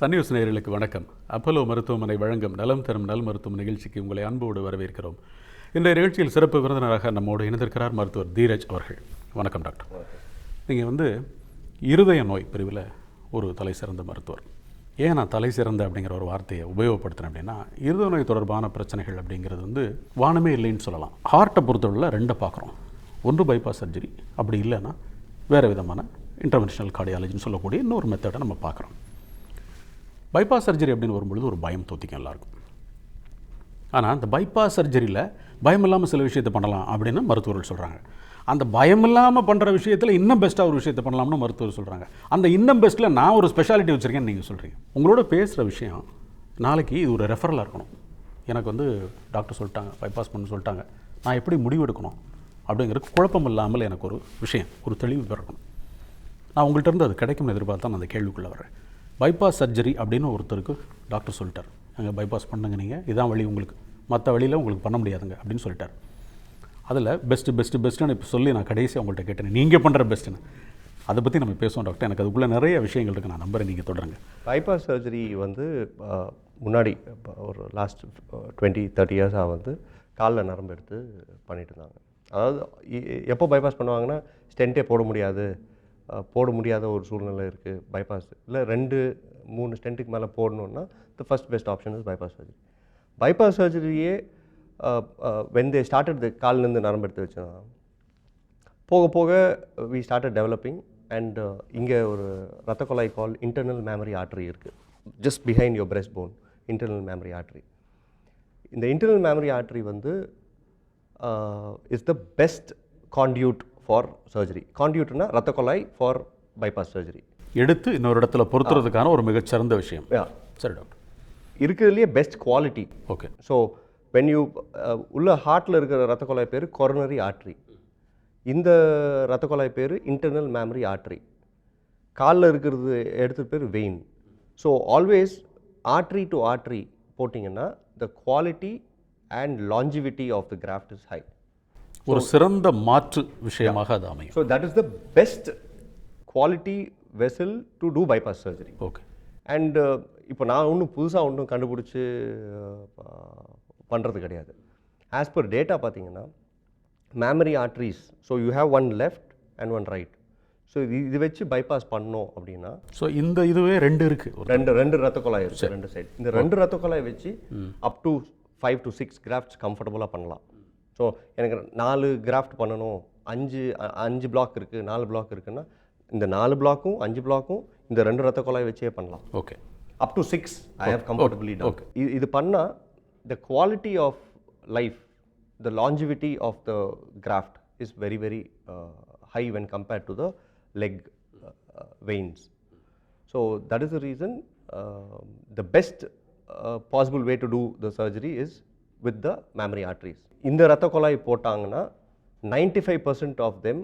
சன்னியூஸ் நேயர்களுக்கு வணக்கம். அப்பலோ மருத்துவமனை வழங்கும் நலம் தரும் நல் மருத்துவம் நிகழ்ச்சிக்கு உங்களை அன்போடு வரவேற்கிறோம். இன்றைய நிகழ்ச்சியில் சிறப்பு விருந்தினராக நம்மோடு இணைந்திருக்கிறார் மருத்துவர் தீரஜ் அவர்கள். வணக்கம் டாக்டர். நீங்கள் வந்து இருதய நோய் பிரிவில் ஒரு தலை சிறந்த மருத்துவர். ஏன் நான் தலை சிறந்த அப்படிங்கிற ஒரு வார்த்தையை உபயோகப்படுத்தினேன் அப்படின்னா இருதய நோய் தொடர்பான பிரச்சனைகள் அப்படிங்கிறது வந்து வானமே இல்லைன்னு சொல்லலாம். ஹார்ட்டை பொறுத்தவரையில் ரெண்டை பார்க்குறோம். ஒன்று பைபாஸ் சர்ஜரி அப்படி இல்லைன்னா வேறு விதமான இன்டர்வென்ஷனல் கார்டியாலஜின்னு சொல்லக்கூடிய இன்னொரு மெத்தடை நம்ம பார்க்குறோம். பைபாஸ் சர்ஜரி அப்படின்னு வரும்பொழுது ஒரு பயம் தோத்திக்கும் எல்லாருக்கும். ஆனால் அந்த பைபாஸ் சர்ஜரியில் பயம் இல்லாமல் சில விஷயத்தை பண்ணலாம் அப்படின்னு மருத்துவர்கள் சொல்கிறாங்க அந்த பயம் இல்லாமல் பண்ணுற விஷயத்தில் இன்னும் பெஸ்ட்டாக ஒரு விஷயத்தை பண்ணலாம்னு மருத்துவர் சொல்கிறாங்க அந்த இன்னும் பெஸ்ட்டில் நான் ஒரு ஸ்பெஷாலிட்டி வச்சுருக்கேன்னு நீங்கள் சொல்கிறீங்க உங்களோட பேசுகிற விஷயம் நாளைக்கு இது ஒரு ரெஃபரலாக இருக்கணும். எனக்கு வந்து டாக்டர் சொல்லிட்டாங்க பைபாஸ் பண்ண சொல்லிட்டாங்க. நான் எப்படி முடிவெடுக்கணும் அப்படிங்கிறது குழப்பம் இல்லாமல் எனக்கு ஒரு விஷயம் ஒரு தெளிவு பிறக்கணும் நான் உங்கள்கிட்ட இருந்து அது கிடைக்கும்னு எதிர்பார்த்து நான் அந்த கேள்விக்குள்ளே வரேன் பைபாஸ் சர்ஜரி அப்படின்னு ஒருத்தருக்கு டாக்டர் சொல்லிட்டார். அங்கே பைபாஸ் பண்ணுங்க நீங்கள் இதான் வழி உங்களுக்கு. மற்ற வழியில் உங்களுக்கு பண்ண முடியாதுங்க அப்படின்னு சொல்லிட்டார். அதில் பெஸ்ட்டு பெஸ்ட்டு பெஸ்ட்டுன்னு இப்போ சொல்லி நான் கடைசியாக உங்கள்கிட்ட கேட்டேன் நீங்கள் பண்ணுற பெஸ்ட்டுன்னு அதை பற்றி நம்ம பேசுவோம் டாக்டர் எனக்கு அதுக்குள்ளே நிறைய விஷயங்கள் இருக்குது நான் நம்புறேன் நீங்கள் தொடருங்க. பைபாஸ் சர்ஜரி வந்து முன்னாடி ஒரு லாஸ்ட் டுவெண்ட்டி தேர்ட்டி இயர்ஸாக வந்து காலில் நரம்பு எடுத்து பண்ணிட்டு இருந்தாங்க. அதாவது எப்போ பைபாஸ் பண்ணுவாங்கன்னா ஸ்டென்ட்டே போட முடியாது. போட முடியாத ஒரு சூழ்நிலை இருக்குது பைபாஸ் இல்லை ரெண்டு மூணு ஸ்டென்ட்டுக்கு மேலே போடணுன்னா the first best option is bypass surgery bypass சர்ஜரியே when they started கால்லேருந்து நரம்பு எடுத்து வச்சா போக போக வி ஸ்டார்டட் டெவலப்பிங் அண்ட் இங்கே ஒரு ரத்த குழாய் கால் இன்டர்னல் மேமரி ஆர்ட்ரி இருக்குது just behind your breast bone internal mammary artery இந்த இன்டர்னல் மேமரி ஆர்ட்ரி வந்து is the best conduit for surgery கான்டியூட்னா ரத்த குழாய் ஃபார் பைபாஸ் சர்ஜரி எடுத்து இன்னொரு இடத்துல பொருத்துறதுக்கான ஒரு மிகச்சிறந்த விஷயம். சரி டாக்டர் இருக்கிறதுலையே best quality okay so when you உள்ள ஹார்ட்டில் இருக்கிற ரத்த குழாய் பேர் கொரோனரி ஆர்ட்ரி இந்த ரத்த குழாய் பேர் இன்டர்னல் மேமரி ஆர்ட்ரி காலில் இருக்கிறது எடுத்து பேர் vein so always artery to artery போட்டிங்கன்னா the quality and longevity of the graft is high ஒரு சிறந்த மாற்று விஷயமாக அது அமையும். So that is the best quality vessel to do bypass surgery okay and இப்போ நான் ஒன்றும் புதுசாக ஒன்றும் கண்டுபிடிச்சி பண்ணுறது கிடையாது. ஆஸ் பர் டேட்டா பார்த்தீங்கன்னா mammary arteries so you have one left and one right so இது இது வச்சு பைபாஸ் பண்ணோம் அப்படின்னா ஸோ இந்த இதுவே ரெண்டு இருக்குது ரெண்டு ரெண்டு ரத்த குழாய் இருக்கு ரெண்டு சைடு இந்த ரெண்டு ரத்த குழாய் வச்சு up to five to six grafts கம்ஃபர்டபுளாக பண்ணலாம். ஸோ எனக்கு நாலு கிராஃப்ட் பண்ணணும். அஞ்சு அஞ்சு பிளாக் இருக்குது நாலு பிளாக் இருக்குன்னா இந்த நாலு பிளாக்கும் அஞ்சு பிளாக்கும் இந்த ரெண்டு ரத்த குழாய் வச்சே பண்ணலாம். Okay up to six I have comfortably okay. இது இது பண்ணால் the quality of life the longevity of the graft is very very high when compared to the leg veins so that is the reason the best possible way to do the surgery is with the mammary arteries இந்த ரத்த குழாய் போட்டாங்கன்னா ninety five percent of them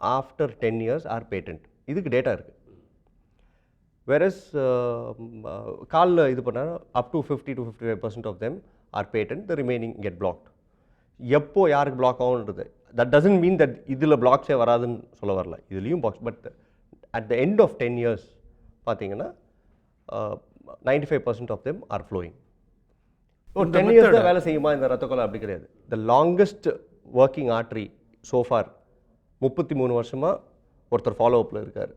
after ten years are patent இதுக்கு data இருக்குது versus காலில் இது பண்ணால் up to fifty to fifty five percent of them are patent the remaining get blocked எப்போ யாருக்கு பிளாக் ஆகுன்றது தட் டசன்ட் மீன் தட் இதில் பிளாக்ஸே வராதுன்னு சொல்ல வரல. இதுலேயும் blocks but at the end of ten years பார்த்தீங்கன்னா ninety five percent of them are flowing ஒரு டென் இயர்ஸ் தான் வேலை செய்யுமா இந்த ரத்த கொலை அப்படி கிடையாது. The longest working artery so far முப்பத்தி மூணு வருஷமாக ஒருத்தர் ஃபாலோ அப்பில் இருக்கார்.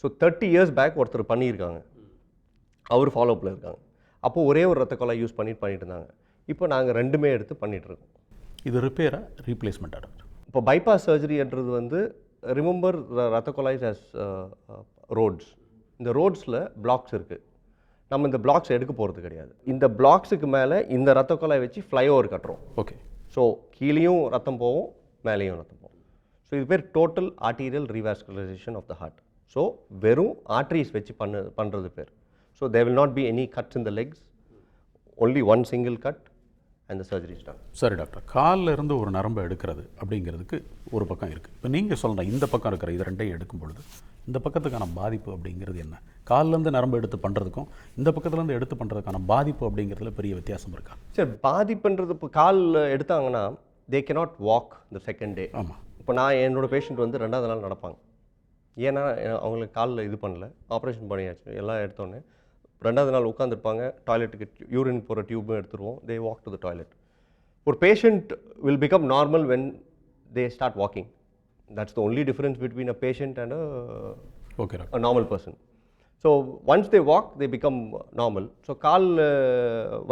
ஸோ தேர்ட்டி இயர்ஸ் பேக் ஒருத்தர் பண்ணியிருக்காங்க. அவர் ஃபாலோ அப்பில் இருக்காங்க. அப்போது ஒரே ஒரு ரத்த கொலை யூஸ் பண்ணிட்டு பண்ணிட்டு இருந்தாங்க. இப்போ நாங்கள் ரெண்டுமே எடுத்து பண்ணிட்டு இருக்கோம். இது ரிப்பேரா ரீப்ளேஸ்மெண்ட்டா டாக்டர் இப்போ பைபாஸ் சர்ஜரின்றது வந்து ரிமெம்பர் ரத்த கொலாய்ஸ் as ரோட்ஸ் இந்த ரோட்ஸில் பிளாக்ஸ் இருக்குது நம்ம இந்த பிளாக்ஸ் எடுக்க போகிறது கிடையாது. இந்த பிளாக்ஸுக்கு மேலே இந்த ரத்த கொலாய் வச்சு ஃப்ளைஓவர் கட்டுறோம். ஓகே ஸோ கீழேயும் ரத்தம் போகும் மேலேயும் ரத்தம் போகும். ஸோ இது பேர் total arterial revascularisation of the heart so வெறும் ஆர்ட்ரிஸ் வச்சு பண்ண பண்ணுறது பேர். So there will not be any cuts in the legs. Only one single cut surgery is done. சரி டாக்டர். காலில் இருந்து ஒரு நரம்பை எடுக்கிறது அப்படிங்கிறதுக்கு ஒரு பக்கம் இருக்குது இப்போ நீங்கள் சொல்கிற இந்த பக்கம் இருக்கிற இது ரெண்டையும் எடுக்கும் பொழுது இந்த பக்கத்துக்கான பாதிப்பு அப்படிங்கிறது என்ன? கால்லேருந்து நரம்பு எடுத்து பண்ணுறதுக்கும் இந்த பக்கத்துலேருந்து எடுத்து பண்ணுறதுக்கான பாதிப்பு அப்படிங்கிறதுல பெரிய வித்தியாசம் இருக்கா? சரி பாதிப்புன்றது இப்போ கால் எடுத்தாங்கன்னா they cannot walk the second day ஆமாம் இப்போ நான் என்னோட பேஷண்ட் வந்து ரெண்டாவது நாள் நடப்பாங்க. ஏன்னா அவங்களுக்கு காலில் இது பண்ணல ஆப்ரேஷன் பண்ணியாச்சு எல்லாம் எடுத்தோடனே ரெண்டாவது நாள் உட்காந்துருப்பாங்க டாய்லெட்டுக்கு யூரின் போகிற டியூபும் எடுத்துருவோம் they walk to the toilet ஒரு patient will become normal when they start walking that's the only difference between a patient and okay a normal person. So once they walk, they become normal. So கால்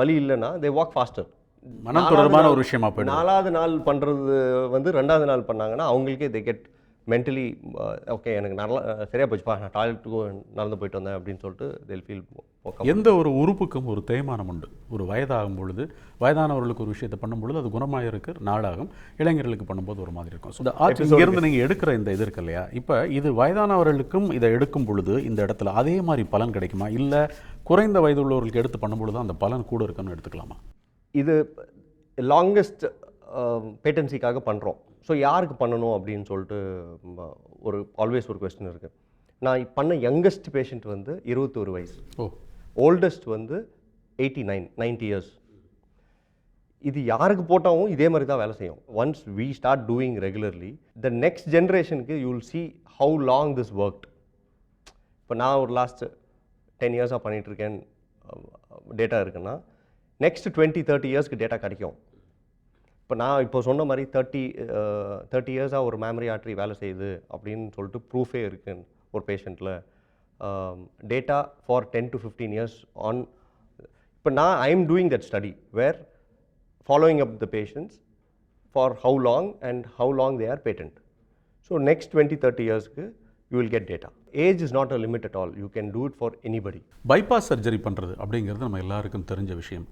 வலி இல்லைன்னா they walk faster. மனம் தொடர்பான ஒரு விஷயமா நாலாவது நாள் பண்ணுறது வந்து ரெண்டாவது நாள் பண்ணாங்கன்னா அவங்களுக்கே they get mentally ஓகே எனக்கு நல்லா சரியா போச்சுப்பா நான் டாய்லெட்டுக்கு நடந்து போயிட்டு வந்தேன் அப்படின்னு சொல்லிட்டு feel more எந்த ஒரு உறுப்புக்கும் ஒரு தேய்மானம் உண்டு. ஒரு வயதாகும் பொழுது வயதானவர்களுக்கு ஒரு விஷயத்தை பண்ணும் பொழுது அது குணமாக இருக்கு நாளாகும். இளைஞர்களுக்கு பண்ணும்போது ஒரு மாதிரி இருக்கும். இந்த ஆட்சி இங்கிருந்து நீங்கள் எடுக்கிற இந்த இது இருக்கு இல்லையா? இப்போ இது வயதானவர்களுக்கும் இதை எடுக்கும் பொழுது இந்த இடத்துல அதே மாதிரி பலன் கிடைக்குமா? இல்லை குறைந்த வயது உள்ளவர்களுக்கு எடுத்து பண்ணும் பொழுது அந்த பலன் கூட இருக்குன்னு எடுத்துக்கலாமா? இது லாங்கஸ்ட் பேட்டன்சிக்காக பண்ணுறோம் ஸோ யாருக்கு பண்ணணும் அப்படின்னு சொல்லிட்டு ஒரு ஆல்வேஸ் ஒரு கொஸ்டின் இருக்குது நான் பண்ண யங்கஸ்ட் பேஷண்ட் வந்து இருபத்தொரு வயசு. ஓ. ஓல்டஸ்ட் வந்து எயிட்டி நைன் நைன்டி இயர்ஸ் இது யாருக்கு போட்டாலும் இதே மாதிரி தான் வேலை செய்யும். Once we start doing regularly the next ஜென்ரேஷனுக்கு you will see how long this worked இப்போ நான் ஒரு லாஸ்ட் டென் இயர்ஸாக பண்ணிகிட்ருக்கேன் டேட்டா இருக்குன்னா நெக்ஸ்ட் டுவெண்ட்டி தேர்ட்டி இயர்ஸ்க்கு டேட்டா கிடைக்கும். இப்போ நான் இப்போ சொன்ன மாதிரி தேர்ட்டி தேர்ட்டி இயர்ஸாக ஒரு மேமரி ஆட்ரி வேலை செய்யுது அப்படின்னு சொல்லிட்டு ப்ரூஃபே இருக்குது ஒரு பேஷண்ட்டில் data for ten to fifteen years on இப்போ நான் I am doing that study where following up the patients for how long and how long they are patent so next twenty thirty இயர்ஸ்க்கு you will get data age is not a limit at all you can do it for anybody bypass surgery பண்ணுறது அப்படிங்கிறது நம்ம எல்லாருக்கும் தெரிஞ்ச விஷயம்.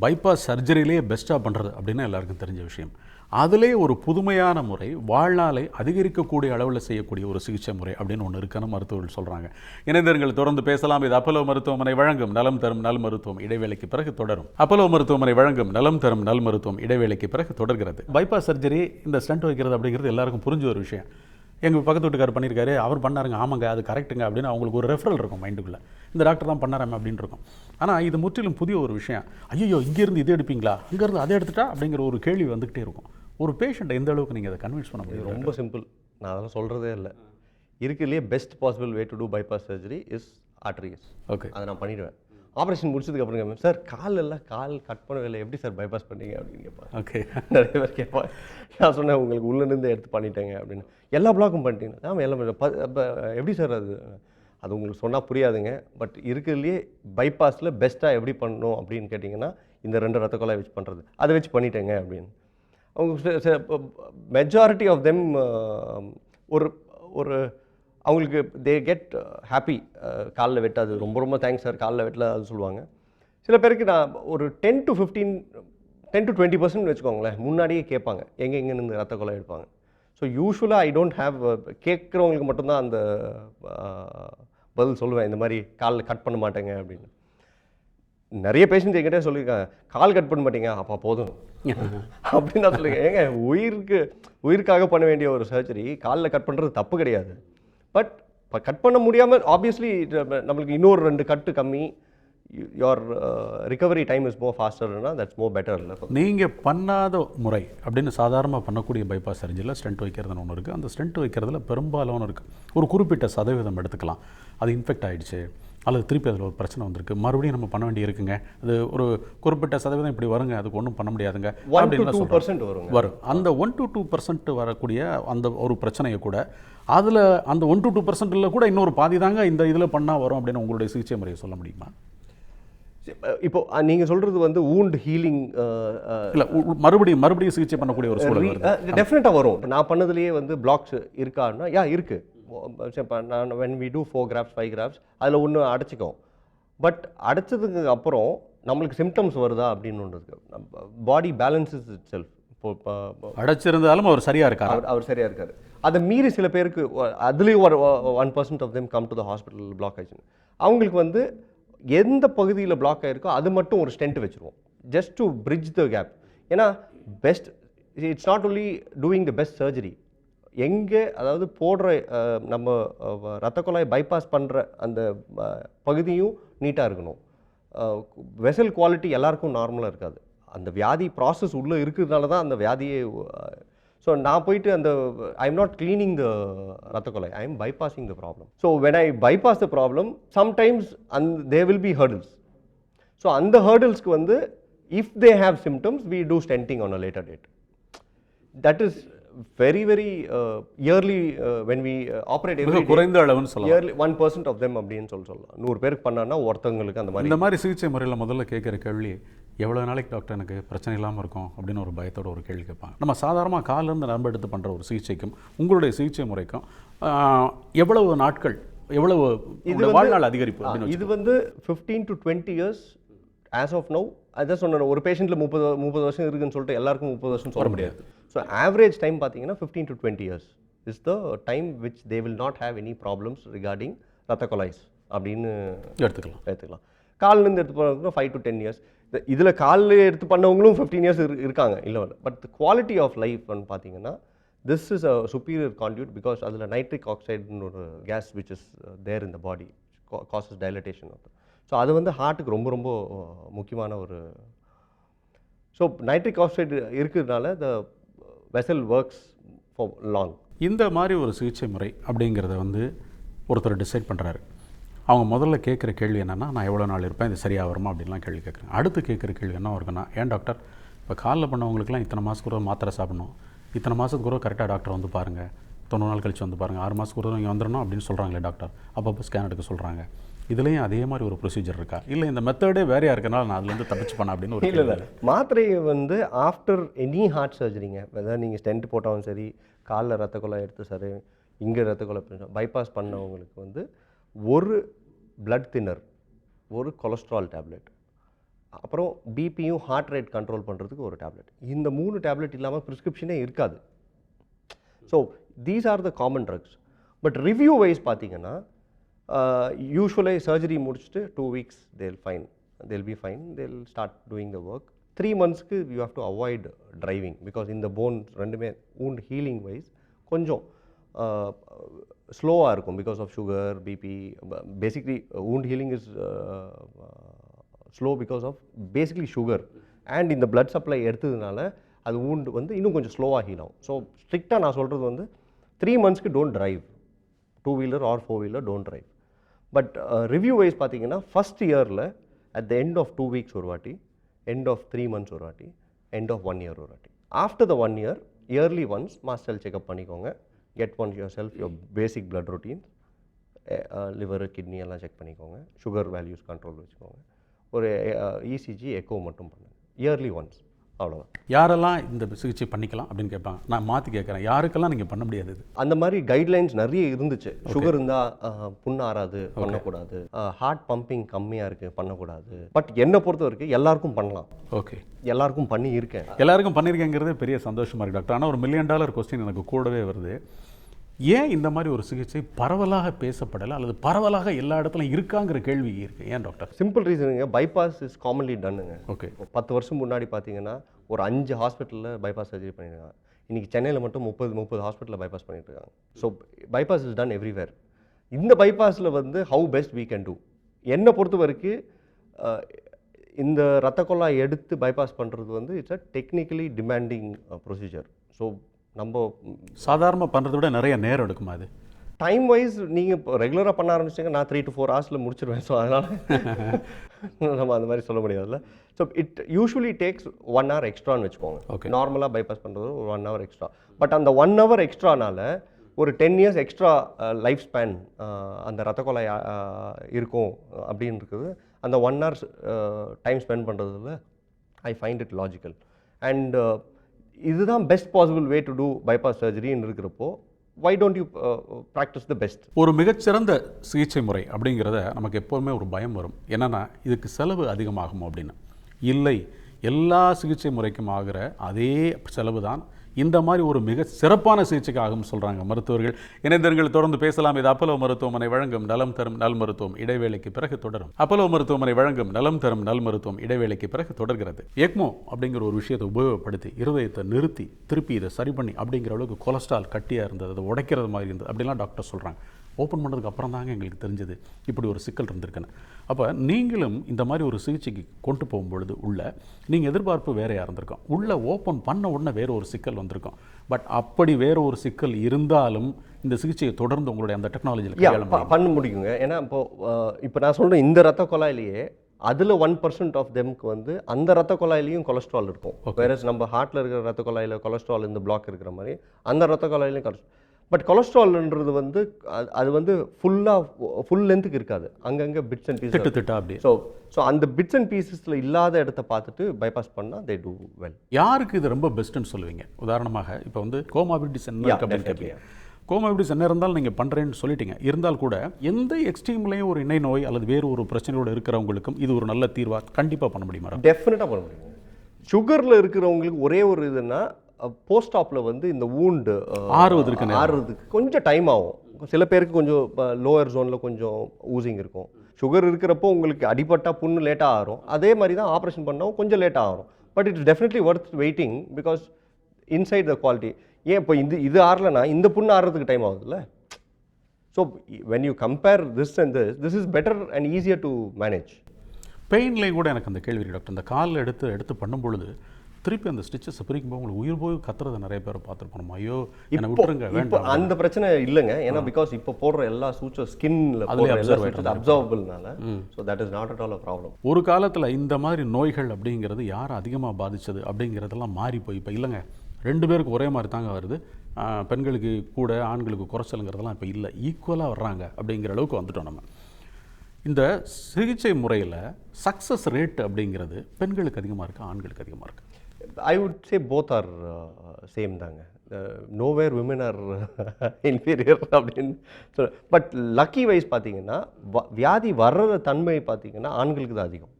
Bypass சர்ஜரியிலே பெஸ்ட்டாக பண்ணுறது அப்படின்னு எல்லாருக்கும் தெரிஞ்ச விஷயம். அதிலே ஒரு புதுமையான முறை வாழ்நாளை அதிகரிக்கக்கூடிய அளவில் செய்யக்கூடிய ஒரு சிகிச்சை முறை அப்படின்னு ஒன்று இருக்குன்னு மருத்துவர்கள் சொல்கிறாங்க இணைந்தர்கள் தொடர்ந்து பேசலாம். இது அப்பலோ மருத்துவமனை வழங்கும் நலம் தரும் நல் மருத்துவம் இடைவேளைக்கு பிறகு தொடரும். அப்பலோ மருத்துவமனை வழங்கும் நலம் தரும் நல் மருத்துவம் இடைவேளைக்கு பிறகு தொடர்கிறது. பைபாஸ் சர்ஜரி இந்த ஸ்டண்ட் வைக்கிறது அப்படிங்கிறது எல்லாருக்கும் புரிஞ்ச ஒரு விஷயம். எங்கள் பக்கத்து வீட்டுக்காரர் பண்ணியிருக்காரு அவர் பண்ணாருங்க. ஆமாங்க அது கரெக்ட்டுங்க அப்படின்னு அவங்களுக்கு ஒரு ரெஃபரல் இருக்கும் மைண்டுக்குள்ளே. இந்த டாக்டர் தான் பண்ணாராமே அப்படின்னு இருக்கும். ஆனால் இது முற்றிலும் புதிய ஒரு விஷயம். ஐயோ இங்கேருந்து இது எடுப்பீங்களா? இங்கேருந்து அதை எடுத்துட்டா? அப்படிங்கிற ஒரு கேள்வி வந்துக்கிட்டே இருக்கும். ஒரு பேஷண்ட்டை எந்த அளவுக்கு நீங்கள் அதை கன்வின்ஸ் பண்ண முடியும்? ரொம்ப சிம்பிள் நான் அதெல்லாம் சொல்கிறதே இல்லை. இருக்கிறதுலே best possible way to do bypass surgery is arteries okay அதை நான் பண்ணிடுவேன். ஆப்ரேஷன் முடிச்சதுக்கு அப்புறம் சார் கால் எல்லாம் கால் கட் பண்ணவே இல்லை எப்படி சார் பைபாஸ் பண்ணீங்க? அப்படின்னு கேட்பாங்க ஓகே நிறைய பேர் கேட்பாங்க. நான் சொன்னேன் உங்களுக்கு உள்ளேருந்து எடுத்து பண்ணிட்டேங்க அப்படின்னு. எல்லா பிளாக்கும் பண்ணிட்டீங்க. ஆமாம் எல்லாம் எப்படி சார் அது? அது உங்களுக்கு சொன்னால் புரியாதுங்க. பட் இருக்கிறதுலையே பைபாஸில் பெஸ்ட்டாக எப்படி பண்ணணும் அப்படின்னு கேட்டிங்கன்னா இந்த ரெண்டு ரத்த வச்சு பண்ணுறது அதை வச்சு பண்ணிட்டேங்க அப்படின்னு. அவங்க மெஜாரிட்டி ஆஃப் தெம் ஒரு ஒரு அவங்களுக்கு தே கெட் ஹாப்பி காலில் வெட்டாது. ரொம்ப ரொம்ப தேங்க்ஸ் சார் காலில் வெட்டல அது சொல்லுவாங்க. சில பேருக்கு நான் ஒரு ten to fifteen ten to twenty percent வச்சுக்கோங்களேன். முன்னாடியே கேட்பாங்க. எங்கே எங்கேருந்து ரத்த கொலை எடுப்பாங்க ஸோ யூஸ்வலாக ஐ டோன்ட் ஹேவ் கேட்குறவங்களுக்கு மட்டும்தான் அந்த பதில் சொல்லுவேன். இந்த மாதிரி காலில் கட் பண்ண மாட்டேங்க அப்படின்னு. நிறைய பேஷண்ட் என்கிட்ட சொல்லியிருக்காங்க. கால் கட் பண்ண மாட்டீங்க. அப்பா போதும். அப்படின்னு நான் சொல்லுங்க ஏங்க உயிருக்கு உயிருக்காக பண்ண வேண்டிய ஒரு சர்ஜரி காலில் கட் பண்ணுறது தப்பு கிடையாது. பட் இப்போ கட் பண்ண முடியாமல் ஆப்வியஸ்லி நம்மளுக்கு இன்னொரு ரெண்டு கட்டு கம்மி. Your recovery time is more ஃபாஸ்டர்னா that's more better இல்லை. நீங்கள் பண்ணாத முறை அப்படின்னு சாதாரணமாக பண்ணக்கூடிய பைபாஸ் சர்ஜரியில் ஸ்டென்ட் வைக்கிறதுன்னு ஒன்று இருக்குது அந்த ஸ்டென்ட் வைக்கிறதுல பெரும்பாலான இருக்குது ஒரு குறிப்பிட்ட சதவீதம் எடுத்துக்கலாம். அது இன்ஃபெக்ட் ஆயிடுச்சு அல்லது திருப்பி அதில் ஒரு பிரச்சனை வந்திருக்கு. மறுபடியும் நம்ம பண்ண வேண்டி இருக்குங்க. அது ஒரு குறிப்பிட்ட சதவீதம் இப்படி வருங்க அதுக்கு ஒன்றும் பண்ண முடியாதுங்க வருங்க. வரும். அந்த ஒன் டு டூ பர்சன்ட் வரக்கூடிய அந்த ஒரு பிரச்சனையை கூட அதில் அந்த ஒன் டு டூ பர்சன்ட்டில் கூட இன்னொரு பாதி தாங்க இந்த இதில் பண்ணால் வரும் அப்படின்னு உங்களுடைய சிகிச்சை முறையை சொல்ல முடியுமா? இப்போ நீங்க சொல்றது வந்து wound ஹீலிங் இல்லை மறுபடியும் மறுபடியும் சிகிச்சை பண்ணக்கூடிய ஒரு சூழல் வருது. டெஃபினட்டாக வரும். இப்போ நான் பண்ணதுலேயே வந்து பிளாக்ஸ் இருக்கான்னா யா இருக்கு. நான் when we do four grafts five grafts அதில் ஒன்று அடைச்சிக்கும். பட் அடைச்சதுக்கு அப்புறம் நம்மளுக்கு சிம்டம்ஸ் வருதா அப்படின்னு ஒன்று இருக்கு. பாடி பேலன்சஸ் இட் செல்ஃப் இப்போ அடைச்சிருந்தாலும் அவர் சரியாக இருக்காரா? அவர் அவர் சரியா இருக்காரு. அதை மீறி சில பேருக்கு அதுலயும் ஒரு one percent of them come to the hospital block ஆயிடுச்சு அவங்களுக்கு வந்து எந்த பகுதியில் பிளாக் ஆகிருக்கோ அது மட்டும் ஒரு ஸ்டென்ட் வச்சிருவோம். Just to bridge the gap ஏன்னா best it's not only doing the best surgery எங்கே அதாவது போடுற நம்ம ரத்த குழாய் பைபாஸ் பண்ணுற அந்த பகுதியும் நீட்டாக இருக்கணும். வெசல் குவாலிட்டி எல்லாருக்கும் நார்மலாக இருக்காது. அந்த வியாதி ப்ராசஸ் உள்ளே இருக்கிறதுனால தான் அந்த வியாதியை ஸோ நான் போயிட்டு அந்த I am not cleaning the ரத்த கொலை I am bypassing the problem so when I bypass the problem sometimes and they will be hurdles so அந்த ஹர்டில்ஸ்க்கு வந்து if they have symptoms we do stenting on a later date that is very very early when we operate குறைந்த அளவுன்னு சொல்லலாம். Yearly one percent of them அப்படின்னு சொல்லி சொல்லலாம். நூறு பேருக்கு பண்ணான்னா ஒருத்தவங்களுக்கு அந்த மாதிரி. இந்த மாதிரி சிகிச்சை முறையில் முதல்ல கேட்குற கேள்வி எவ்வளோ நாளைக்கு டாக்டர் எனக்கு பிரச்சனை இல்லாமல் இருக்கும் அப்படின்னு ஒரு பயத்தோட ஒரு கேள்வி கேட்பாங்க நம்ம சாதாரணமாக காலிலேருந்து நரம்பு எடுத்து பண்ணுற ஒரு சிகிச்சைக்கும் உங்களுடைய சிகிச்சை முறைக்கும் எவ்வளவு நாட்கள் எவ்வளவு உங்களுடைய வாழ்நாள் அதிகரிப்பு இது வந்து fifteen to twenty years as of no அதான் சொன்னேன் ஒரு பேஷண்ட்டில் முப்பது முப்பது வருஷம் இருக்குன்னு சொல்லிட்டு எல்லாருக்கும் முப்பது வருஷம் சொல்ல முடியாது. ஸோ ஆவரேஜ் டைம் பார்த்தீங்கன்னா fifteen to twenty years is the time which they will not have any problems regarding ரத்த கொலாய்ஸ் அப்படின்னு எடுத்துக்கலாம். எடுத்துக்கலாம். கால்லேருந்து எடுத்து போகிறவங்க ஃபைவ் டு டென் இயர்ஸ் இதில் காலில் எடுத்து பண்ணவங்களும் ஃபிஃப்டீன் இயர்ஸ் இருக்காங்க இல்லை பட் குவாலிட்டி ஆஃப் லைஃப்னு பார்த்தீங்கன்னா this is a superior conduit because அதில் நைட்ரிக் ஆக்சைடுன்னு ஒரு கேஸ் விச் இஸ் தேர் இந்த body causes dilatation of so அது வந்து ஹார்ட்டுக்கு ரொம்ப ரொம்ப முக்கியமான ஒரு ஸோ நைட்ரிக் ஆக்சைடு இருக்கிறதுனால the vessel works for long இந்த மாதிரி ஒரு சிகிச்சை முறை அப்படிங்கிறத வந்து ஒருத்தர் டிசைட் பண்ணுறாரு அவங்க முதல்ல கேட்குற கேள்வி என்னென்னா நான் எவ்வளோ நாள் இருப்பேன்? இது சரியாக வருமா? அப்படின்லாம் கேள்வி கேட்குறேன். அடுத்து கேட்குற கேள்வி என்ன இருக்குன்னா ஏன் டாக்டர்? இப்போ காலில் பண்ணவங்களுக்குலாம் இத்தனை மாதத்துக்கு ஒரு மாத்திரை சாப்பிடணும். இத்தனை மாதத்துக்கு ஒரு கரெக்டாக டாக்டர் வந்து பாருங்கள் தொண்ணூறு நாள் கழிச்சு வந்து பாருங்கள் ஆறு மாதத்துக்கு ஒரு இங்கே வந்துடணும் அப்படின்னு சொல்கிறாங்களே டாக்டர். அப்பப்போ ஸ்கேன் எடுக்க சொல்கிறாங்க இதுலேயும் அதே மாதிரி ஒரு ப்ரொசீஜர் இருக்கா? இல்லை இந்த மெத்தடே வேறையாக இருக்கனால நான் அதுலேருந்து தப்பிச்சு பண்ண அப்படின்னு ஒரு இல்லை கேள்வி. இல்லை மாத்திரையை வந்து ஆஃப்டர் எனி ஹார்ட் சர்ஜரிங்க அதாவது நீங்கள் ஸ்டென்ட் போட்டாலும் சரி காலில் ரத்த கொலை எடுத்து சரி இங்கே ரத்த கொலை பைபாஸ் பண்ணவங்களுக்கு வந்து ஒரு பிளட் தின்னர் ஒரு கொலஸ்ட்ரால் டேப்லெட் அப்புறம் பிபியும் ஹார்ட் ரேட் கண்ட்ரோல் பண்ணுறதுக்கு ஒரு டேப்லெட் இந்த மூணு டேப்லெட் இல்லாமல் ப்ரிஸ்கிரிப்ஷனே இருக்காது. So these are the common drugs but review wise பார்த்தீங்கன்னா யூஸ்வலே சர்ஜரி முடிச்சுட்டு two weeks they'll fine they'll be fine they'll start doing the work three மந்த்ஸ்க்கு you have to avoid driving because இந்த bone ரெண்டுமே wound healing wise கொஞ்சம் ஸ்லோவாக இருக்கும் because of sugar BP basically wound healing is slow because of basically sugar and இந்த blood supply எடுத்ததுனால அது wound வந்து இன்னும் கொஞ்சம் ஸ்லோவாக ஹீல் ஆகும். ஸோ ஸ்ட்ரிக்டாக நான் சொல்கிறது வந்து த்ரீ மந்த்ஸ்க்கு don't drive two wheeler or four wheeler don't drive but review wise பார்த்தீங்கன்னா ஃபஸ்ட் இயரில் at the end of two weeks ஒரு வாட்டி எண்ட் ஆஃப் த்ரீ மந்த்ஸ் ஒரு வாட்டி எண்ட் ஆஃப் ஒன் இயர் ஒரு வாட்டி. After the one year yearly once master checkup பண்ணிக்கோங்க. Get one yourself your basic blood routine. Liver kidney எல்லாம் check பண்ணிக்கோங்க. Sugar values control வச்சுக்கோங்க. ஒரு இசிஜி எக்கோ மட்டும் பண்ணுங்க. இயர்லி ஒன்ஸ் அவ்வளோதான் யாரெல்லாம் இந்த சிகிச்சை பண்ணிக்கலாம் அப்படின்னு கேட்பாங்க. நான் மாற்றி கேட்குறேன். யாருக்கெல்லாம் நீங்கள் பண்ண முடியாது அந்த மாதிரி கைட்லைன்ஸ் நிறைய இருந்துச்சு. சுகர் இருந்தால் புண்ணு ஆறாது பண்ணக்கூடாது. ஹார்ட் பம்பிங் கம்மியாக இருக்குது பண்ணக்கூடாது. பட் என்னை பொறுத்த வரைக்கும் எல்லாருக்கும் பண்ணலாம். ஓகே எல்லாருக்கும் பண்ணி இருக்கேன் எல்லாருக்கும் பண்ணியிருக்கேங்கிறதே பெரிய சந்தோஷமா இருக்கு டாக்டர் ஆனால் ஒரு மில்லியன் டாலர் கொஸ்டின் எனக்கு கூடவே வருது. ஏன் இந்த மாதிரி ஒரு சிகிச்சை பரவலாக பேசப்படலை அல்லது பரவலாக எல்லா இடத்துலையும் இருக்காங்கிற கேள்வி இருக்கு? ஏன் டாக்டர்? சிம்பிள் ரீசனுங்க பைபாஸ் இஸ் காமன்லி டன்னுங்க ஓகே பத்து வருஷம் முன்னாடி பார்த்தீங்கன்னா ஒரு அஞ்சு ஹாஸ்பிட்டலில் பைபாஸ் சர்ஜரி பண்ணியிருக்காங்க இன்றைக்கி சென்னையில் மட்டும் முப்பது முப்பது ஹாஸ்பிட்டலில் பைபாஸ் பண்ணிட்டு இருக்காங்க so bypass is done everywhere இந்த பைபாஸில் வந்து how best we can do? என்னை பொறுத்த வரைக்கும் இந்த ரத்த குழாய் எடுத்து பைபாஸ் பண்ணுறது வந்து it's a technically demanding procedure so நம்ம சாதாரணமாக பண்ணுறதை விட நிறைய நேரம் எடுக்குமா அது டைம் வைஸ் நீங்கள் இப்போ ரெகுலராக பண்ண ஆரம்பிச்சிங்க நான் த்ரீ டு ஃபோர் ஹவர்ஸில் முடிச்சிருவேன். ஸோ அதனால் நம்ம அந்த மாதிரி சொல்ல முடியாதுல்ல. So it usually takes one hour எக்ஸ்ட்ரான்னு வச்சுக்கோங்க. Okay. நார்மலாக பைபாஸ் பண்ணுறது ஒரு ஒன் ஹவர் எக்ஸ்ட்ரா பட் அந்த ஒன் ஹவர் எக்ஸ்ட்ரானால ஒரு ten years extra life span அந்த ரத்த கொலை இருக்கும் அப்படின்னு இருக்குது. அந்த ஒன் ஹவர்ஸ் டைம் ஸ்பெண்ட் பண்ணுறதுல I find it logical and இதுதான் best possible way to do bypass சர்ஜரின்னு இருக்கிறப்போ why don't you practice the best ஒரு மிகச்சிறந்த சிகிச்சை முறை அப்படிங்கிறத நமக்கு எப்போவுமே ஒரு பயம் வரும். என்னென்னா இதுக்கு செலவு அதிகமாகும் அப்படின்னு. இல்லை எல்லா சிகிச்சை முறைக்கும் ஆகிற அதே செலவு தான் இந்த மாதிரி ஒரு மிக சிறப்பான சிகிச்சைக்கு ஆகும் சொல்கிறாங்க மருத்துவர்கள். இணைந்தர்கள் தொடர்ந்து பேசலாம். இது அப்பலோ மருத்துவமனை வழங்கும் நலம் தரும் நல் மருத்துவம் இடைவேளைக்கு பிறகு தொடரும். அப்பலோ மருத்துவமனை வழங்கும் நலம் தரும் நல் மருத்துவம் இடைவேளைக்கு பிறகு தொடர்கிறது. எக்மோ அப்படிங்கிற ஒரு விஷயத்தை உபயோகப்படுத்தி இருதயத்தை நிறுத்தி திருப்பி இதை சரி பண்ணி அப்படிங்கிற அளவுக்கு கொலஸ்ட்ரால் கட்டியாக இருந்தது அதை உடைக்கிறது மாதிரி இருந்தது அப்படிலாம் டாக்டர் சொல்கிறாங்க ஓப்பன் பண்ணதுக்கு அப்புறம் தாங்க எங்களுக்கு தெரிஞ்சது இப்படி ஒரு சிக்கல் இருந்திருக்குன்னு. அப்போ நீங்களும் இந்த மாதிரி ஒரு சிகிச்சைக்கு கொண்டு போகும்பொழுது உள்ள நீங்கள் எதிர்பார்ப்பு வேறையாக இருந்திருக்கும் உள்ளே ஓப்பன் பண்ண உடனே வேற ஒரு சிக்கல் வந்திருக்கும். பட் அப்படி வேற ஒரு சிக்கல் இருந்தாலும் இந்த சிகிச்சையை தொடர்ந்து உங்களுடைய அந்த டெக்னாலஜியில் பண்ண முடியுங்க. ஏன்னா இப்போ அஹ், இப்போ நான் சொல்கிறேன் இந்த ரத்த குழாயிலேயே அதில் ஒன் பர்சன்ட் ஆஃப் தெம்க்கு வந்து அந்த ரத்த குழாயிலையும் கொலஸ்ட்ரால் இருக்கும். வேற நம்ம ஹார்ட்டில் இருக்கிற ரத்த குழாயில் கொலஸ்ட்ரால் இந்த பிளாக் இருக்கிற மாதிரி அந்த ரத்த குழாயிலையும் கொலஸ்ட்ரால் பட் கொலஸ்ட்ரால்ன்றது வந்து அது- வந்து ஃபுல்லாக ஃபுல் லென்த்துக்கு இருக்காது. அங்கங்கே பிட்ஸ் அண்ட் பீஸ் திட்டு அப்படியே. ஸோ ஸோ அந்த பிட்ஸ் அண்ட் பீசஸில் இல்லாத இடத்த பார்த்துட்டு bypass பண்ணால் தே டூ வெல் யாருக்கு இது ரொம்ப பெஸ்ட்டுன்னு சொல்லுவீங்க? உதாரணமாக இப்போ வந்து கோமாபிலிட்டிஸ் என்ன அப்படின்னு கேட்பீங்க கோமாபிலிட்டிஸ் என்ன இருந்தாலும் நீங்கள் பண்ணுறேன்னு சொல்லிட்டீங்க. இருந்தால் கூட எந்த எக்ஸ்ட்ரீம்லேயும் ஒரு இணை நோய் அல்லது வேறு ஒரு பிரச்சனையோடு இருக்கிறவங்களுக்கும் இது ஒரு நல்ல தீர்வா கண்டிப்பாக பண்ண முடியுமா டெஃபினட்டாக பண்ண முடியுங்க சுகரில் இருக்கிறவங்களுக்கு ஒரே ஒரு இதுன்னா போஸ்ட் ஆப்பில் வந்து இந்த ஊண்டு ஆறுவதற்கு. ஆறுறதுக்கு கொஞ்சம் டைம் ஆகும். சில பேருக்கு கொஞ்சம் லோயர் ஜோனில் கொஞ்சம் ஊசிங் இருக்கும். சுகர் இருக்கிறப்போ உங்களுக்கு அடிபட்டா புண்ணு லேட்டாக ஆகும் அதே மாதிரி தான் ஆப்ரேஷன் பண்ணால் கொஞ்சம் லேட்டாக ஆகும் but it's definitely worth waiting because inside the quality ஏன் இப்போ இது இது ஆறலைன்னா இந்த புண்ணு ஆறுறதுக்கு டைம் ஆகுதுல்ல? So when you compare this and this this is better and easier to manage பெயின்லேயும் கூட எனக்கு அந்த கேள்வி டாக்டர் இந்த காலில் எடுத்து எடுத்து பண்ணும் பொழுது திருப்பி அந்த ஸ்டிச்சஸ் பிரிக்கும் போது உங்களுக்கு உயிர் போய் கத்துறதை நிறைய பேர் பார்த்துருப்போம் ஐயோ என்னை விட்டுருங்க வேண்டாம் அந்த பிரச்சனை இல்லைங்க. ஏன்னா பிகாஸ் இப்போ போடுற எல்லா சூச்சர் ஸ்கின்ல அப்சர்வபிள்னால so that is not at all a problem ஒரு காலத்தில் இந்த மாதிரி நோய்கள் அப்படிங்கிறது யார் அதிகமாக பாதிச்சது அப்படிங்கிறதெல்லாம் மாறி போய் இப்போ இல்லைங்க. ரெண்டு பேருக்கு ஒரே மாதிரி தாங்க வருது. பெண்களுக்கு கூட ஆண்களுக்கு குறைச்சலுங்கிறதெல்லாம் இப்போ இல்லை. ஈக்குவலாக வர்றாங்க அப்படிங்கிற அளவுக்கு வந்துட்டோம் நம்ம. இந்த சிகிச்சை முறையில் சக்ஸஸ் ரேட் அப்படிங்கிறது பெண்களுக்கு அதிகமாக இருக்குது ஆண்களுக்கு அதிகமாக இருக்குது I would say both are same தாங்க. நோவேர் விமன் ஆர் இன்ஃபீரியர் அப்படின்னு சொல்ல பட் லக்கி வைஸ் பார்த்தீங்கன்னா வ- வியாதி வர்ற தன்மை பார்த்தீங்கன்னா ஆண்களுக்கு தான் அதிகம்.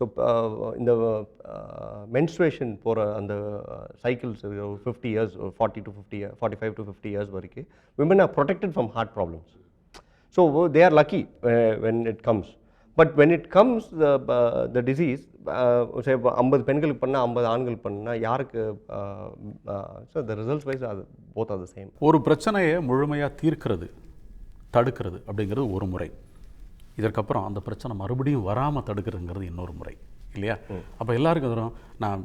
ஸோ இந்த மென்ஸ்ட்ரேஷன் போகிற அந்த சைக்கிள்ஸ் ஒரு fifty years forty to fifty forty five to fifty years வரைக்கும் women are protected from heart problems so they are lucky when it comes but when it comes the disease ஐம்பது பெண்களுக்கு பண்ணால் ஐம்பது ஆண்கள் பண்ணால் யாருக்கு ஸோ த ரிசல்ட்ஸ் வைஸ் அது both are the same ஒரு பிரச்சனையை முழுமையாக தீர்க்கிறது தடுக்கிறது அப்படிங்கிறது ஒரு முறை. இதற்கப்புறம் அந்த பிரச்சனை மறுபடியும் வராமல் தடுக்கிறதுங்கிறது இன்னொரு முறை இல்லையா? அப்போ எல்லாருக்கும் வரும் நான்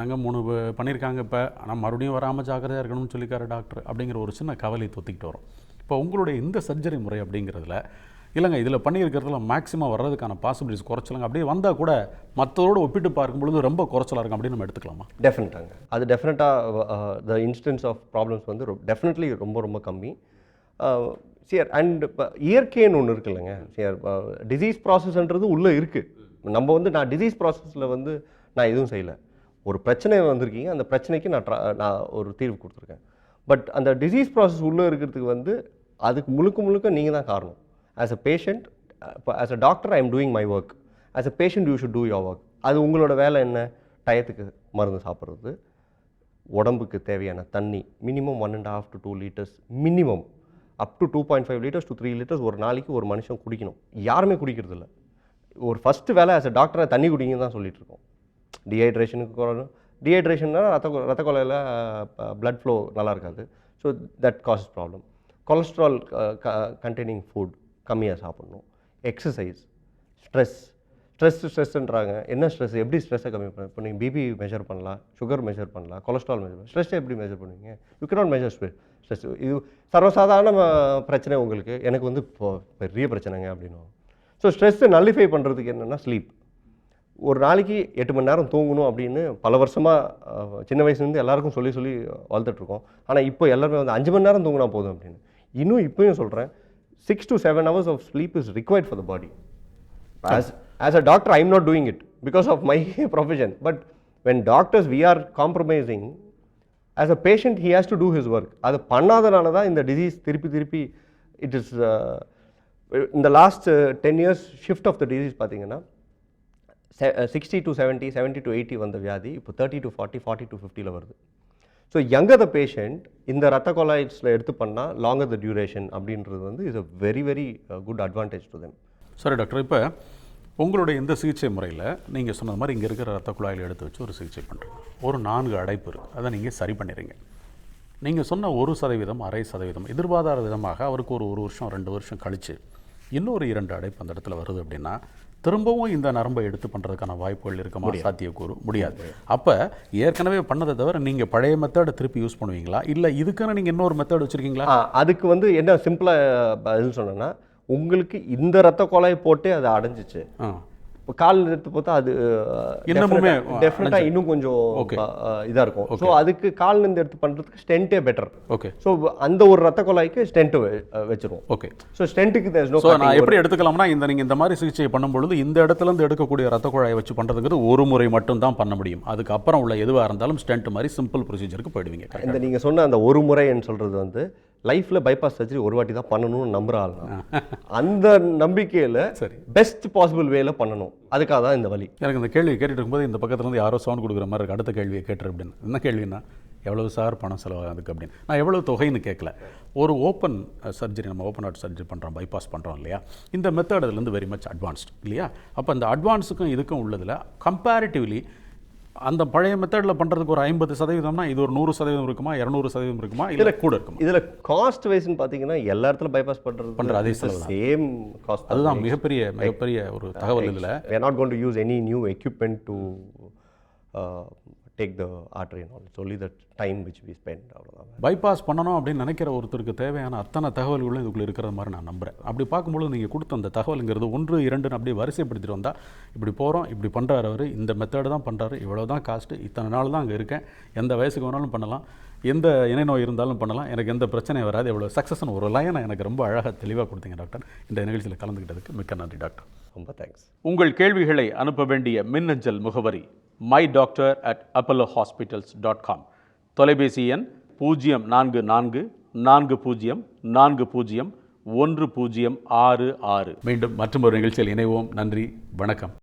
நாங்கள் மூணு பண்ணியிருக்காங்க இப்போ ஆனால் மறுபடியும் வராமல் ஜாக்கிரதையாக இருக்கணும்னு சொல்லிக்காரு டாக்டர் அப்படிங்கிற ஒரு சின்ன கவலை தொத்திக்கிட்டு வரும். இப்போ உங்களுடைய இந்த சர்ஜரி முறை அப்படிங்கிறதுல இல்லைங்க இதில் பண்ணியிருக்கிறதுல மேக்ஸிமம் வர்றதுக்கான பாசிபிலிட்டிஸ் குறைச்சலங்க. அப்படியே வந்தால் கூட மற்றதோடு ஒப்பிட்டு பார்க்கும்பொழுது ரொம்ப குறைச்சலாக இருக்கும் அப்படின்னு நம்ம எடுத்துக்கலாமா? டெஃபினட்டாங்க அது டெஃபினட்டாக த இன்ஸ்டன்ஸ் ஆஃப் ப்ராப்ளம்ஸ் வந்து டெஃபினெட்லி ரொம்ப ரொம்ப கம்மி. சியர் அண்ட் இப்போ இயற்கைன்னு ஒன்று இருக்குல்லங்க. சியர் டிசீஸ் ப்ராசஸ்ன்றது உள்ளே இருக்குது நம்ம வந்து நான் டிசீஸ் ப்ராசஸில் வந்து நான் எதுவும் செய்யலை. ஒரு பிரச்சனை வந்திருக்கீங்க அந்த பிரச்சனைக்கு நான் நான் ஒரு தீர்வு கொடுத்துருக்கேன். பட் அந்த டிசீஸ் ப்ராசஸ் உள்ளே இருக்கிறதுக்கு வந்து அதுக்கு முழுக்க முழுக்க நீங்கள் தான் காரணம். ஆஸ் அ பேஷண்ட் இப்போ as a doctor I am doing my work as a patient you should do your work அது உங்களோட வேலை என்ன? டயத்துக்கு மருந்து சாப்பிட்றது. உடம்புக்கு தேவையான தண்ணி minimum one and half to two litres minimum up to two point five litres two three litres ஒரு நாளைக்கு ஒரு மனுஷன் குடிக்கணும். யாருமே குடிக்கிறது இல்லை. ஒரு ஃபஸ்ட்டு வேலை ஆஸ் அ டாக்டரை தண்ணி குடிங்க தான் சொல்லிகிட்டு இருக்கோம். டீஹைட்ரேஷனுக்கு குறையும் டீஹைட்ரேஷன்னா ரத்த ரத்த கொலையில் பிளட் ஃப்ளோ நல்லா இருக்காது. So that causes problem cholesterol containing food கம்மியாக சாப்பிட்ணும். எக்ஸசைஸ் ஸ்ட்ரெஸ் ஸ்ட்ரெஸ் ஸ்ட்ரெஸ்ன்றாங்க என்ன ஸ்ட்ரெஸ் எப்படி ஸ்ட்ரெஸ்ஸை கம்மி பண்ண இப்போ நீங்கள் பிபி மெஷர் பண்ணலாம். சுகர் மெஷர் பண்ணலாம். கொலஸ்ட்ரால் மெஷர் பண்ணலாம். ஸ்ட்ரெஸ்ஸை எப்படி மெஷர் பண்ணுவீங்க? யூ cannot மெஷர் ஸ்ட்ரெஸ் இது சர்வசாதாரண பிரச்சனை உங்களுக்கு. எனக்கு வந்து இப்போ பெரிய பிரச்சனைங்க அப்படின்னு ஸோ ஸ்ட்ரெஸ்ஸை நல்லிஃபை பண்ணுறதுக்கு என்னென்னா ஸ்லீப் ஒரு நாளைக்கு எட்டு மணி நேரம் தூங்கணும் அப்படின்னு பல வருஷமாக சின்ன வயசுலேருந்து எல்லாருக்கும் சொல்லி சொல்லி வளர்த்துட்ருக்கோம் ஆனால் இப்போ எல்லாருமே வந்து அஞ்சு மணி நேரம் தூங்கினா போதும் அப்படின்னு. இன்னும் இப்போயும் சொல்கிறேன் six to seven hours of sleep is required for the body as as a doctor i'm not doing it because of my profession. But when doctors we are compromising as a patient he has to do his work. அது பண்ணாதனால தான் இந்த disease திருப்பி திருப்பி it is இந்த last ten years shift of the disease பார்த்தீங்கன்னா sixty to seventy seventy to eighty வந்த வியாதி இப்போ thirty to forty forty to ஃபிஃப்டியில் வருது. ஸோ younger த பேஷண்ட் இந்த ரத்த கொலாய்ட்ஸில் எடுத்து பண்ணால் லாங்கர் த டியூரேஷன் அப்படின்றது வந்து is a very very good advantage to them சரி டாக்டர் இப்போ உங்களுடைய இந்த சிகிச்சை முறையில் நீங்கள் சொன்ன மாதிரி இங்கே இருக்கிற ரத்த குழாயில் எடுத்து வச்சு ஒரு சிகிச்சை பண்ணுறீங்க ஒரு நான்கு அடைப்பு இருக்குது அதை நீங்கள் சரி பண்ணிடுறீங்க. நீங்கள் சொன்ன ஒரு சதவீதம் அரை சதவீதம் எதிர்பாராத விதமாக அவருக்கு ஒரு ஒரு வருஷம் ரெண்டு வருஷம் கழித்து இன்னொரு இரண்டு அடைப்பு அந்த இடத்துல வருது அப்படின்னா திரும்பவும் இந்த நரம்பை எடுத்து பண்ணுறதுக்கான வாய்ப்புகள் இருக்குமா? சாத்தியக்கூறு முடியாது. அப்போ ஏற்கனவே பண்ணதை தவிர நீங்கள் பழைய மெத்தடை திருப்பி யூஸ் பண்ணுவீங்களா? இல்லை இதுக்குன்னு நீங்கள் இன்னொரு மெத்தட் வச்சுருக்கீங்களா? அதுக்கு வந்து என்ன சிம்பிளாக பதில் சொன்னேன்னா உங்களுக்கு இந்த ரத்த குழாய் போட்டே அது அடைஞ்சிச்சு. கால் எடுத்து பார்த்தா அது இன்னமுமே டெஃபினட்டாக இன்னும் கொஞ்சம். இதாக இருக்கும். ஸோ அதுக்கு கால் இருந்து எடுத்து பண்ணுறதுக்கு ஸ்டென்ட்டே பெட்டர் ஓகே. ஸோ அந்த ஒரு ரத்த குழாய்க்கு ஸ்டென்ட் வச்சிருவோம். ஓகே. ஸோ ஸ்டென்ட்டுக்கு ஸோ நான் எப்படி எடுத்துக்கலாம்னா இந்த நீங்கள் இந்த மாதிரி சிகிச்சை பண்ணும்பொழுது இந்த இடத்துல இருந்து எடுக்கக்கூடிய ரத்த குழாயை வச்சு பண்ணுறதுங்கிறது ஒரு முறை மட்டும் தான் பண்ண முடியும். அதுக்கு அப்புறம் உள்ள எதுவாக இருந்தாலும் ஸ்டென்ட் மாதிரி சிம்பிள் ப்ரொசீஜருக்கு போயிடுவீங்க? இந்த நீங்கள் சொன்ன அந்த ஒரு முறைன்னு சொல்கிறது வந்து லைஃப்பில் பைபாஸ் சர்ஜரி ஒரு வாட்டி தான் பண்ணணும்னு நம்புற ஆள். அந்த நம்பிக்கையில் சரி. பெஸ்ட் பாசிபிள் வேல பண்ணணும். அதுக்காக தான் இந்த வழி எனக்கு இந்த கேள்வி கேட்டுட்டு இருக்கும்போது இந்த பக்கத்துல இருந்து யாரோ சவுண்ட் கொடுக்குற மாதிரி இருக்கு. அடுத்த கேள்வியை கேட்டுரு அப்படின்னு. என்ன கேள்வின்னா எவ்வளவு சார் பணம் செலவாகுதுக்கு அப்படின்னு. நான் எவ்வளவு தொகைன்னு கேட்கல. ஒரு ஓப்பன் சர்ஜரி நம்ம ஓப்பன் ஹார்ட் சர்ஜரி பண்ணுறோம் பைபாஸ் பண்ணுறோம் இல்லையா? இந்த மெத்தட் அதுலேருந்து வெரி மச் அட்வான்ஸ்ட் இல்லையா? அப்போ அந்த அட்வான்ஸுக்கும் இதுக்கும் உள்ளதில் கம்பேரிட்டிவ்லி அந்த பழைய மெத்தடில் பண்ணுறதுக்கு ஒரு ஐம்பது சதவீதம்னா இது ஒரு நூறு சதவீதம் இருக்குமா? இரநூறு சதவீதம் இருக்குமா? இல்லை கூட இருக்குமா? இதில் காஸ்ட் வைஸ்னு பார்த்தீங்கன்னா எல்லா இடத்துல பைபாஸ் பண்ணுறது பண்ற அதே சேம் காஸ்ட் அதுதான் மிகப்பெரிய மிகப்பெரிய ஒரு தகவல் இதில். We are not going to use any new equipment to take the artery and all. It's only the time which we spend. அவ்வளவுதான். பைபாஸ் பண்ணணும் அப்படின்னு நினைக்கிற ஒருத்தருக்கு தேவையான அத்தனை தகவல்களும் இதுக்குள்ள இருக்கிற மாதிரி நான் நம்புறேன் அப்படி பார்க்கும்பொழுது நீங்கள் கொடுத்த அந்த தகவலுங்கிறது ஒன்று இரண்டுன்னு அப்படியே வரிசைப்படுத்திட்டு வந்தால் இப்படி போகிறோம் இப்படி பண்ணுறாரு அவர் இந்த மெத்தடு தான் பண்ணுறாரு இவ்வளோ தான் காஸ்ட்டு இத்தனை நாள் தான் அங்கே இருக்கேன் எந்த வயசுக்கு வேணாலும் பண்ணலாம் எந்த இணை நோய் இருந்தாலும் பண்ணலாம் எனக்கு எந்த பிரச்சனையும் வராது எவ்வளோ சக்ஸஸ்னு ஒரு லைனை எனக்கு ரொம்ப அழகாக தெளிவாக கொடுத்தீங்க டாக்டர் இந்த நிகழ்ச்சியில் கலந்துக்கிட்டதுக்கு மிக்க நன்றி டாக்டர் ரொம்ப தேங்க்ஸ் உங்கள் கேள்விகளை அனுப்ப வேண்டிய மின்னஞ்சல் முகவரி my doctor at Apollo hospitals dot com தொலைபேசி எண் பூஜ்ஜியம் நான்கு நான்கு நான்கு பூஜ்ஜியம் நான்கு பூஜ்ஜியம் ஒன்று பூஜ்ஜியம் ஆறு ஆறு. மீண்டும் மற்றொரு நிகழ்ச்சியில் இணைவோம். நன்றி வணக்கம்.